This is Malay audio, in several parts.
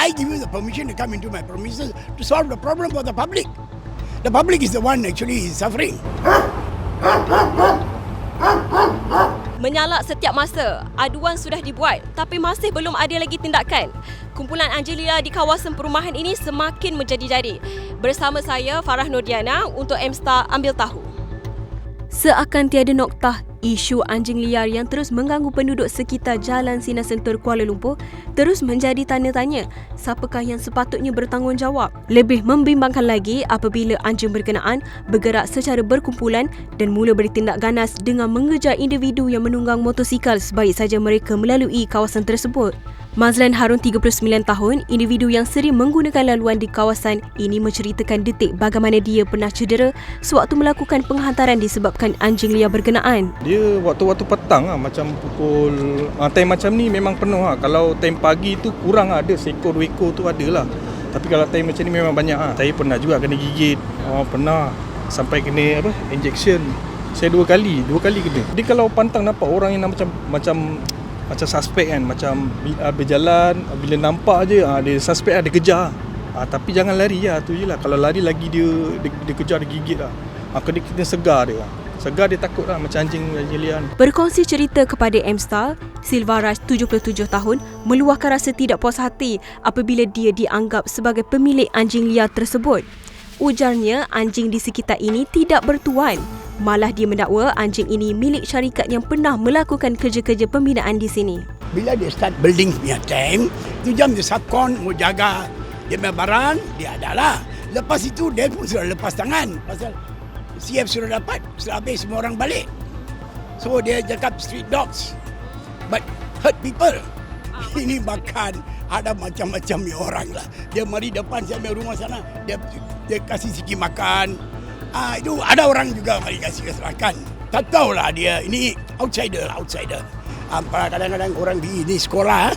I give you the permission to come into my premises to solve the problem for the public. The public is the one actually is suffering. Menyalak setiap masa, aduan sudah dibuat tapi masih belum ada lagi tindakan. Kumpulan anjing liar di kawasan perumahan ini semakin menjadi-jadi. Bersama saya Farah Nordiana untuk M-Star Ambil Tahu. Seakan tiada noktah, isu anjing liar yang terus mengganggu penduduk sekitar Jalan Sinar Sentur Kuala Lumpur terus menjadi tanda tanya siapakah yang sepatutnya bertanggungjawab. Lebih membimbangkan lagi apabila anjing berkenaan bergerak secara berkumpulan dan mula bertindak ganas dengan mengejar individu yang menunggang motosikal sebaik saja mereka melalui kawasan tersebut. Mazlan Harun 39 tahun, individu yang sering menggunakan laluan di kawasan ini menceritakan detik bagaimana dia pernah cedera sewaktu melakukan penghantaran disebabkan anjing liar berkenaan. Waktu-waktu petang lah macam pukul uh, time macam ni memang penuh lah. Kalau time pagi tu kurang lah, ada seekor dua ekor tu ada lah. Tapi kalau time macam ni memang banyak lah. Saya pernah juga kena gigit. Oh, pernah sampai kena apa? Injection. Saya dua kali, dua kali kena. Dia kalau pantang nampak orang yang macam macam macam suspek kan macam uh, berjalan bila nampak je uh, dia suspek lah dia kejar uh, tapi jangan lari lah tu je lah kalau lari lagi dia dia, dia kejar dia gigit lah uh, kena, kena segar dia lah segar dia takut lah macam anjing liar Berkongsi cerita kepada M-Star, Silva Raj 77 tahun meluahkan rasa tidak puas hati apabila dia dianggap sebagai pemilik anjing liar tersebut. Ujarnya anjing di sekitar ini tidak bertuan. Malah dia mendakwa anjing ini milik syarikat yang pernah melakukan kerja-kerja pembinaan di sini. Bila dia start building punya time, tu jam dia subcon mau jaga dia punya barang, dia ada lah. Lepas itu dia pun sudah lepas tangan. Pasal CF sudah dapat, sudah habis semua orang balik. So dia cakap street dogs. But hurt people. Ini makan ada macam-macam ni orang lah. Dia mari depan saya punya rumah sana, dia dia kasih sikit makan. Ah itu ada orang juga mari kasih kasih makan. Tak tahulah dia ini outsider lah, outsider. Ah, kadang-kadang orang di ini sekolah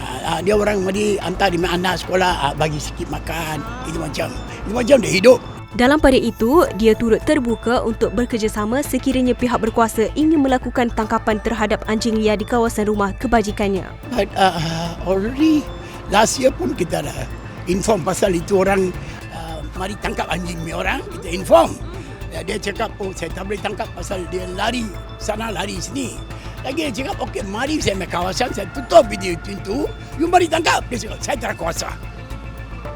ah, ah, dia orang mari hantar di anak sekolah ah, bagi sikit makan. Itu macam itu macam dia hidup. Dalam pada itu, dia turut terbuka untuk bekerjasama sekiranya pihak berkuasa ingin melakukan tangkapan terhadap anjing liar di kawasan rumah kebajikannya. But uh, already last year pun kita dah inform pasal itu orang uh, mari tangkap anjing ni orang kita inform. Ya, dia cakap oh saya tak boleh tangkap pasal dia lari sana lari sini. Lagi dia cakap okey mari saya make kawasan saya tutup video pintu you mari tangkap dia cakap saya tak kuasa.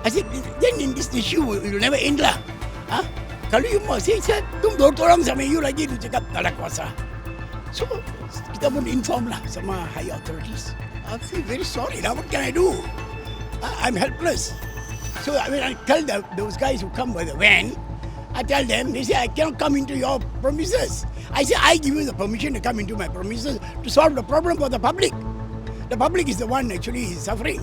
I said then in this issue will never end lah. Ha? Kalau you masih saya tunggu tolong sama you lagi dia cakap tak ada kuasa. So kita pun inform lah sama high authorities. I feel very sorry now. What can I do? I- I'm helpless. So I mean, I tell the, those guys who come by the van, I tell them, they say, I cannot come into your premises. I say, I give you the permission to come into my premises to solve the problem for the public. The public is the one actually is suffering.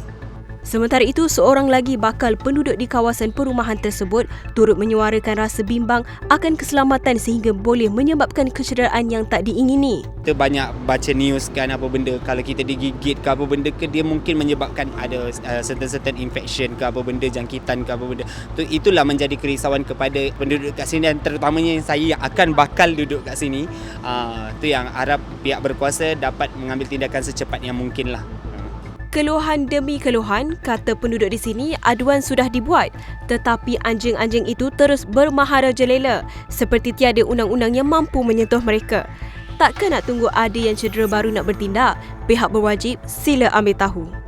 Sementara itu, seorang lagi bakal penduduk di kawasan perumahan tersebut turut menyuarakan rasa bimbang akan keselamatan sehingga boleh menyebabkan kecederaan yang tak diingini. kita banyak baca news kan apa benda kalau kita digigit ke apa benda ke dia mungkin menyebabkan ada uh, certain-certain infection ke apa benda jangkitan ke apa benda. Tu itulah menjadi kerisauan kepada penduduk kat sini dan terutamanya saya yang akan bakal duduk kat sini. Uh, tu yang harap pihak berkuasa dapat mengambil tindakan secepat yang mungkin lah Keluhan demi keluhan, kata penduduk di sini, aduan sudah dibuat. Tetapi anjing-anjing itu terus bermaharajalela seperti tiada undang-undang yang mampu menyentuh mereka. Takkan nak tunggu ada yang cedera baru nak bertindak? Pihak berwajib sila ambil tahu.